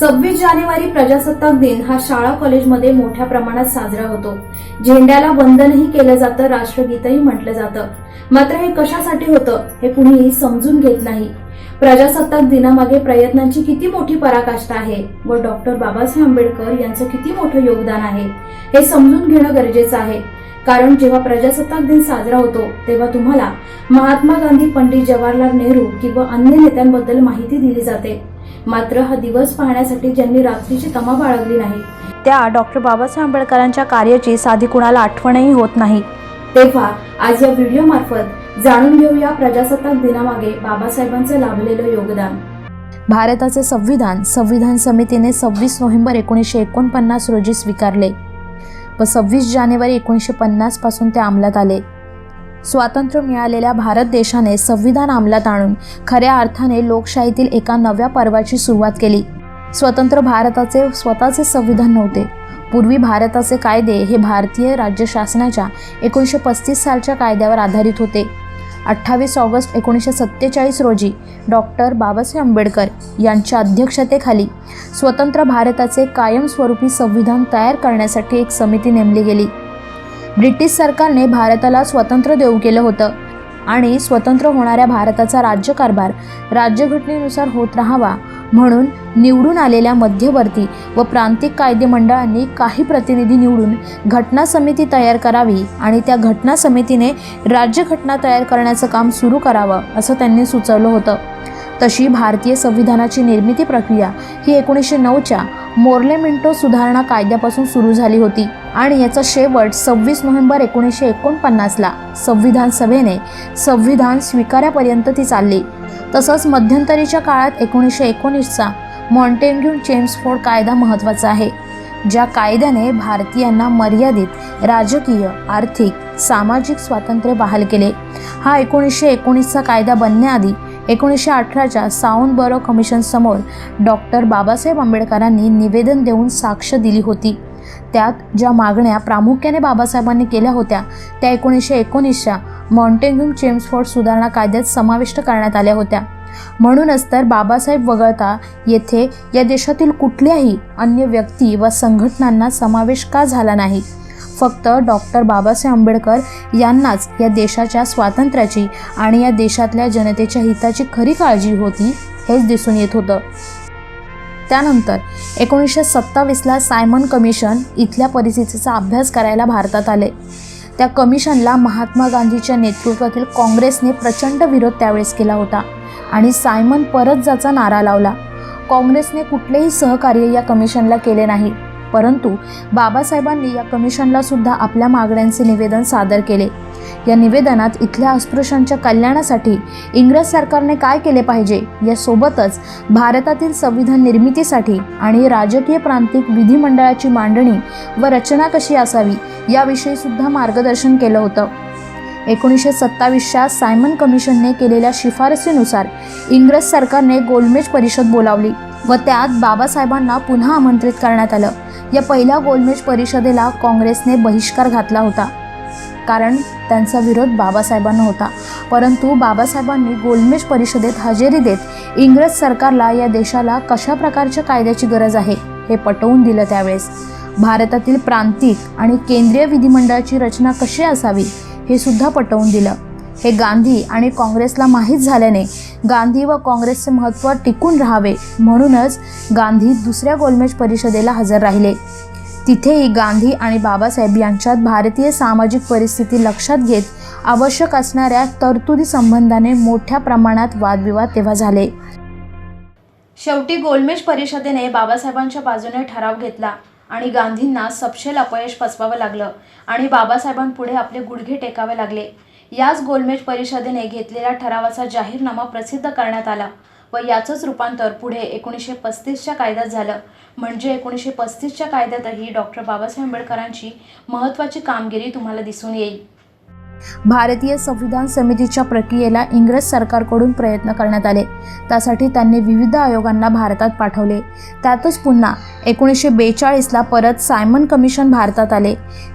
सव्वीस जानेवारी प्रजासत्ताक दिन हा शाळा कॉलेजमध्ये मोठ्या प्रमाणात साजरा होतो. झेंड्याला वंदनही केलं जातं राष्ट्रगीतही म्हटलं जातं. मात्र हे कशासाठी होतं हे कुणीही समजून घेत नाही. प्रजासत्ताक दिनामागे प्रयत्नांची किती मोठी पराकाष्ठा आहे व डॉक्टर बाबासाहेब आंबेडकर यांचं किती मोठं योगदान आहे हे समजून घेणं गरजेचं आहे. कारण जेव्हा प्रजासत्ताक दिन साजरा होतो तेव्हा तुम्हाला महात्मा गांधी पंडित जवाहरलाल नेहरू किंवा अन्य नेत्यांबद्दल माहिती दिली जाते. मात्र हा दिवस पाहण्यासाठी ज्यांनी रात्रीची तमा बाळगली नाही त्या डॉक्टर बाबासाहेब आंबेडकरांच्या कार्याची साधी कुणाला आठवणही होत नाही. तेव्हा आज या व्हिडिओ मार्फत जाणून घेऊया प्रजासत्ताक दिनामागे बाबासाहेबांचं लाभलेलं योगदान. भारताचे संविधान संविधान समितीने सव्वीस नोव्हेंबर एकोणीसशे एकोणपन्नास रोजी स्वीकारले व सव्वीस जानेवारी एकोणीसशे पन्नासपासून ते अंमलात आले. स्वातंत्र्य मिळालेल्या भारत देशाने संविधान अंमलात आणून खऱ्या अर्थाने लोकशाहीतील एका नव्या पर्वाची सुरुवात केली. स्वतंत्र भारताचे स्वतःचे संविधान नव्हते. पूर्वी भारताचे कायदे हे भारतीय राज्य शासनाच्या एकोणीसशे पस्तीस सालच्या कायद्यावर आधारित होते. अठ्ठावीस ऑगस्ट एकोणीसशे सत्तेचाळीस रोजी डॉक्टर बाबासाहेब आंबेडकर यांच्या अध्यक्षतेखाली स्वतंत्र भारताचे कायमस्वरूपी संविधान तयार करण्यासाठी एक समिती नेमली गेली. ब्रिटिश सरकारने भारताला स्वतंत्र देऊ केलं होतं. आणि स्वतंत्र होणाऱ्या भारताचा राज्यकारभार राज्यघटनेनुसार होत राहावा म्हणून निवडून आलेल्या मध्यवर्ती व प्रांतिक कायदे मंडळांनी काही प्रतिनिधी निवडून घटना समिती तयार करावी आणि त्या घटना समितीने राज्यघटना तयार करण्याचं काम सुरू करावं असं त्यांनी सुचवलं होतं. तशी भारतीय संविधानाची निर्मिती प्रक्रिया ही एकोणीसशे नऊच्या मोर्ले मिंटो सुधारणा कायद्यापासून सुरू झाली होती आणि याचा शेवट सव्वीस नोव्हेंबर एकोणीसशे एकोणपन्नासला संविधान सभेने संविधान स्वीकारापर्यंत ती चालली. तसंच मध्यंतरीच्या काळात एकोणीसशे एकोणीसचा मॉन्टेग्यू चेम्सफोर्ड कायदा महत्त्वाचा आहे ज्या कायद्याने भारतीयांना मर्यादित राजकीय आर्थिक सामाजिक स्वातंत्र्य बहाल केले. हा एकोणीसशे एकोणीसचा कायदा बनण्याआधी एकोणीसशे अठराच्या साऊंड बरो कमिशनसमोर डॉक्टर बाबासाहेब आंबेडकरांनी निवेदन देऊन साक्ष दिली होती. त्यात ज्या मागण्या प्रामुख्याने बाबासाहेबांनी केल्या होत्या त्या एकोणीसशे एकोणीसच्या मॉन्टेग्यूम चेम्सफोर्ड सुधारणा कायद्यात समाविष्ट करण्यात आल्या होत्या. म्हणूनच तर बाबासाहेब वगळता येथे या देशातील कुठल्याही अन्य व्यक्ती व संघटनांना समावेश का झाला नाही? फक्त डॉक्टर बाबासाहेब आंबेडकर यांनाच या देशाच्या स्वातंत्र्याची आणि या देशातल्या जनतेच्या हिताची खरी काळजी होती हेच दिसून येत होतं. त्यानंतर एकोणीसशे सत्तावीसला सायमन कमिशन इथल्या परिस्थितीचा अभ्यास करायला भारतात आले. त्या कमिशनला महात्मा गांधीच्या नेतृत्वातील काँग्रेसने प्रचंड विरोध त्यावेळेस केला होता आणि सायमन परत जाचा नारा लावला. काँग्रेसने कुठलेही सहकार्य या कमिशनला केले नाही. परंतु बाबासाहेबांनी या कमिशनला सुद्धा आपल्या मागण्यांचे निवेदन सादर केले. या निवेदनात इथल्या अस्पृश्यांच्या कल्याणासाठी इंग्रज सरकारने काय केले पाहिजे यासोबतच भारतातील संविधान निर्मितीसाठी आणि राजकीय प्रांतिक विधिमंडळाची मांडणी व रचना कशी असावी याविषयी सुद्धा मार्गदर्शन केलं होतं. एकोणीसशे सत्तावीसच्या सायमन कमिशनने केलेल्या शिफारसीनुसार इंग्रज सरकारने गोलमेज परिषद बोलावली व त्यात बाबासाहेबांना पुन्हा आमंत्रित करण्यात आलं. या पहिल्या गोलमेज परिषदेला काँग्रेसने बहिष्कार घातला होता. कारण त्यांचा विरोध बाबासाहेबांना होता. परंतु बाबासाहेबांनी गोलमेज परिषदेत हजेरी देत इंग्रज सरकारला या देशाला कशा प्रकारच्या कायद्याची गरज आहे हे पटवून दिलं त्यावेळेस. भारतातील प्रांतिक आणि केंद्रीय विधिमंडळाची रचना कशी असावी हे सुद्धा पटवून दिलं. हे गांधी आणि काँग्रेसला माहीत झाल्याने गांधी व काँग्रेसचे महत्त्व टिकून राहावे म्हणूनच गांधी दुसऱ्या गोलमेज परिषदेला हजर राहिले. तिथेही गांधी आणि बाबासाहेब यांच्यात भारतीय सामाजिक परिस्थिती लक्षात घेत आवश्यक असणाऱ्या तरतुदी संबंधाने मोठ्या प्रमाणात वादविवाद तेव्हा झाले. शेवटी गोलमेज परिषदेने बाबासाहेबांच्या बाजूने ठराव घेतला आणि गांधींना सपशेल अपयश पचवावं लागलं आणि बाबासाहेबांपुढे आपले गुडघे टेकावे लागले. याच गोलमेज परिषदेने घेतलेल्या ठरावाचा जाहीरनामा प्रसिद्ध करण्यात आला व याचंच रूपांतर पुढे एकोणीसशे पस्तीसच्या कायद्यात झालं. म्हणजे एकोणीसशे पस्तीसच्या कायद्यातही डॉक्टर बाबासाहेब आंबेडकरांची महत्त्वाची कामगिरी तुम्हाला दिसून येईल. भारतीय संविधान समितीच्या प्रक्रियेला इंग्रज सरकारकडून प्रयत्न करण्यात आले. त्यासाठी त्यांनी विविध आयोगांना भारतात पाठवले. त्यातच पुन्हा एकोणीसशे बेचाळीसला परत सायमन कमिशन भारतात आले.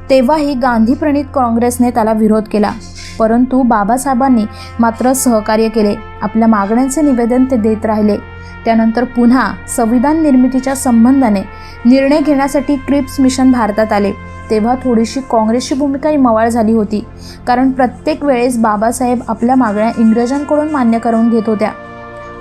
तेव्हाही गांधीप्रणित काँग्रेसने त्याला विरोध केला. परंतु बाबासाहेबांनी मात्र सहकार्य केले. आपल्या मागण्यांचे निवेदन ते देत राहिले. त्यानंतर पुन्हा संविधान निर्मितीच्या संबंधाने निर्णय घेण्यासाठी क्रिप्स मिशन भारतात आले. तेव्हा थोडीशी काँग्रेसची भूमिकाही मवाळ झाली होती. कारण प्रत्येक वेळेस बाबासाहेब आपल्या मागण्या इंग्रजांकडून मान्य करून घेत होत्या.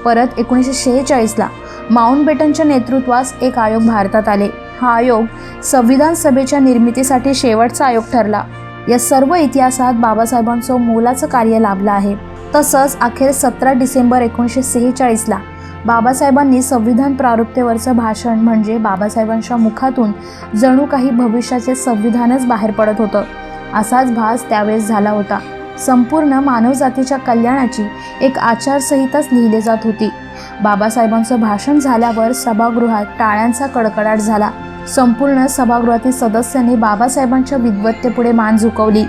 परत एकोणीसशे शेहेचाळीसला माउंटबेटनच्या नेतृत्वास एक आयोग भारतात आले. हा आयोग संविधान सभेच्या निर्मितीसाठी शेवटचा आयोग ठरला. या सर्व इतिहासात बाबासाहेबांचं मोलाचं कार्य लाभलं आहे. तसंच अखेर सतरा डिसेंबर एकोणीसशे सेहेचाळीसला बाबासाहेबांनी संविधान प्रारुप्तेवरचं भाषण म्हणजे बाबासाहेबांच्या मुखातून जणू काही भविष्याचे संविधानच बाहेर पडत होतं. असाच भास त्यावेळेस झाला होता. संपूर्ण मानवजातीच्या कल्याणाची एक आचारसंहिताच लिहिली जात होती. बाबासाहेबांचं भाषण झाल्यावर सभागृहात टाळ्यांचा कडकडाट झाला. संपूर्ण सभागृहातील सदस्यांनी बाबासाहेबांच्या विद्वत्तेपुढे मान झुकवली.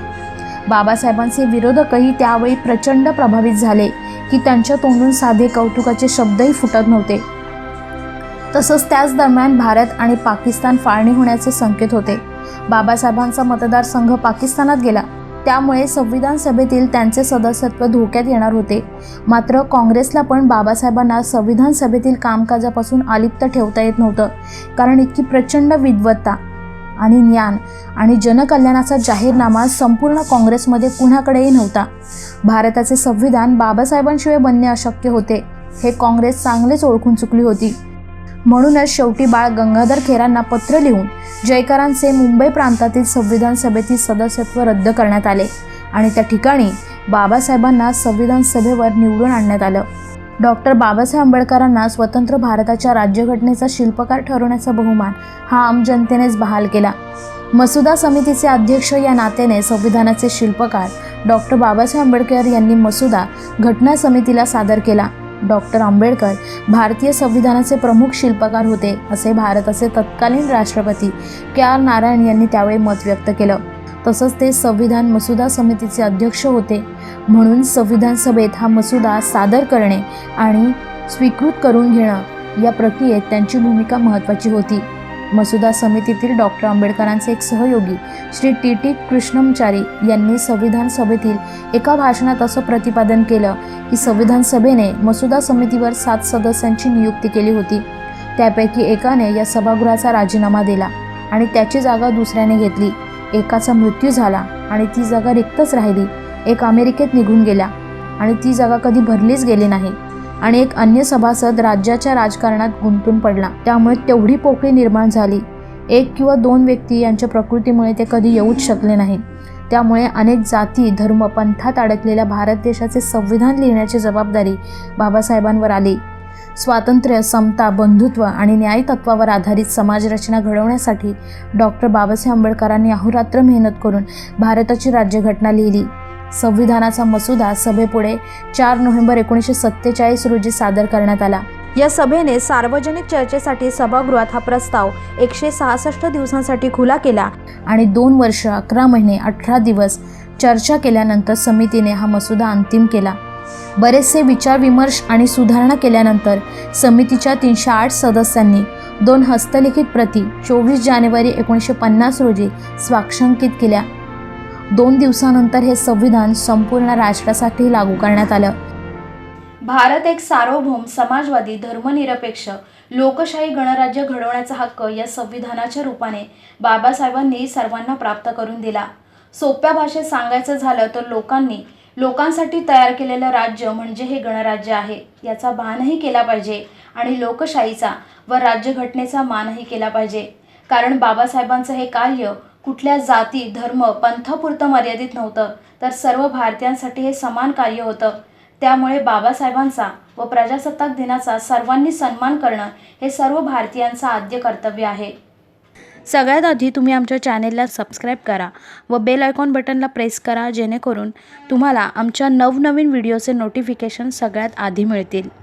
बाबासाहेबांचे विरोधकही त्यावेळी प्रचंड प्रभावित झाले की त्यांच्या तोंडून साधे कौतुकाचे शब्दही फुटत नव्हते. तसंच त्याच दरम्यान भारत आणि पाकिस्तान फाळणी होण्याचे संकेत होते. बाबासाहेबांचा मतदारसंघ पाकिस्तानात गेला. त्यामुळे संविधान सभेतील त्यांचे सदस्यत्व धोक्यात येणार होते. मात्र काँग्रेसला पण बाबासाहेबांना संविधान सभेतील कामकाजापासून अलिप्त ठेवता येत नव्हतं कारण इतकी प्रचंड विद्वत्ता आणि ज्ञान आणि जनकल्याणाचा जाहीरनामा संपूर्ण काँग्रेसमध्ये कुणाकडेही नव्हता. भारताचे संविधान बाबासाहेबांशिवाय बनणे अशक्य होते. हे काँग्रेस चांगलेच ओळखून चुकली होती. म्हणूनच शेवटी बाळ गंगाधर खेरांना पत्र लिहून जयकरांचे मुंबई प्रांतातील संविधान सभेतील सदस्यत्व रद्द करण्यात आले आणि त्या ठिकाणी बाबासाहेबांना संविधान सभेवर निवडून आणण्यात आलं. डॉक्टर बाबासाहेब आंबेडकरांना स्वतंत्र भारताच्या राज्यघटनेचा शिल्पकार ठरवण्याचा बहुमान हा आम जनतेनेच बहाल केला. मसुदा समितीचे अध्यक्ष या नात्याने संविधानाचे शिल्पकार डॉक्टर बाबासाहेब आंबेडकर यांनी मसुदा घटना समितीला सादर केला. डॉक्टर आंबेडकर भारतीय संविधानाचे प्रमुख शिल्पकार होते असे भारताचे तत्कालीन राष्ट्रपती के आर नारायण यांनी त्यावेळी मत व्यक्त केलं. तसंच ते संविधान मसुदा समितीचे अध्यक्ष होते. म्हणून संविधान सभेत हा मसुदा सादर करणे आणि स्वीकृत करून घेणं या प्रक्रियेत त्यांची भूमिका महत्त्वाची होती. मसुदा समितीतील डॉक्टर आंबेडकरांचे एक सहयोगी श्री टी टी कृष्णमचारी यांनी संविधान सभेतील एका भाषणात असं प्रतिपादन केलं की संविधान सभेने मसुदा समितीवर सात सदस्यांची नियुक्ती केली होती. त्यापैकी एकाने या सभागृहाचा राजीनामा दिला आणि त्याची जागा दुसऱ्याने घेतली. एकाचा मृत्यू झाला आणि ती जागा रिक्तच राहिली. एक अमेरिकेत निघून गेल्या आणि ती जागा कधी भरलीच गेली नाही. आणि एक अन्य सभासद राज्याच्या राजकारणात गुंतून पडला. त्यामुळे तेवढी पोकळी निर्माण झाली. एक किंवा दोन व्यक्ती यांच्या प्रकृतीमुळे ते कधी येऊच शकले नाही. त्यामुळे अनेक जाती धर्म पंथात अडकलेल्या भारत देशाचे संविधान लिहिण्याची जबाबदारी बाबासाहेबांवर आली. स्वातंत्र्य समता बंधुत्व आणि न्याय तत्वावर आधारित समाजरचना घडवण्यासाठी डॉक्टर बाबासाहेब आंबेडकरांनी अहोरात्र मेहनत करून भारताची राज्यघटना लिहिली. संविधानाचा मसुदा सभेपुढे चार नोव्हेंबर एकोणीसशे सत्तेचाळीस रोजी सादर करण्यात आला. या सभेने सार्वजनिक चर्चेसाठी सभागृहात हा प्रस्ताव एकशे सहासष्ट दिवसांसाठी खुला केला आणि दोन वर्ष अकरा महिने अठरा दिवस चर्चा केल्यानंतर समितीने हा मसुदा अंतिम केला. बरेचसे विचारविमर्श आणि सुधारणा केल्यानंतर समितीच्या तीनशे आठ सदस्यांनी दोन हस्तलिखित प्रती चोवीस जानेवारी एकोणीसशे पन्नास रोजी स्वाक्षंकित केल्या. दोन दिवसानंतर हे संविधान संपूर्ण राष्ट्रासाठी लागू करण्यात आलं. भारत एक सार्वभौम समाजवादी धर्मनिरपेक्ष लोकशाही गणराज्य घडवण्याचा हक्क या संविधानाच्या रूपाने बाबासाहेबांनी सर्वांना प्राप्त करून दिला. सोप्या भाषेत सांगायचं झालं तर लोकांनी लोकांसाठी तयार केलेलं राज्य म्हणजे हे गणराज्य आहे. याचा भानही केला पाहिजे आणि लोकशाहीचा व राज्यघटनेचा मानही केला पाहिजे. कारण बाबासाहेबांचं हे कार्य कुठल्या जाती धर्म पंथापुरतं मर्यादित नव्हतं तर सर्व भारतीयांसाठी हे समान कार्य होतं. त्यामुळे बाबासाहेबांचा व प्रजासत्ताक दिनाचा सर्वांनी सन्मान करणं हे सर्व भारतीयांचं आद्य कर्तव्य आहे. सगळ्यात आधी तुम्ही आमच्या चॅनेलला सबस्क्राईब करा व बेल आयकॉन बटनला प्रेस करा जेणेकरून तुम्हाला आमच्या नवनवीन व्हिडिओचे नोटिफिकेशन सगळ्यात आधी मिळतील.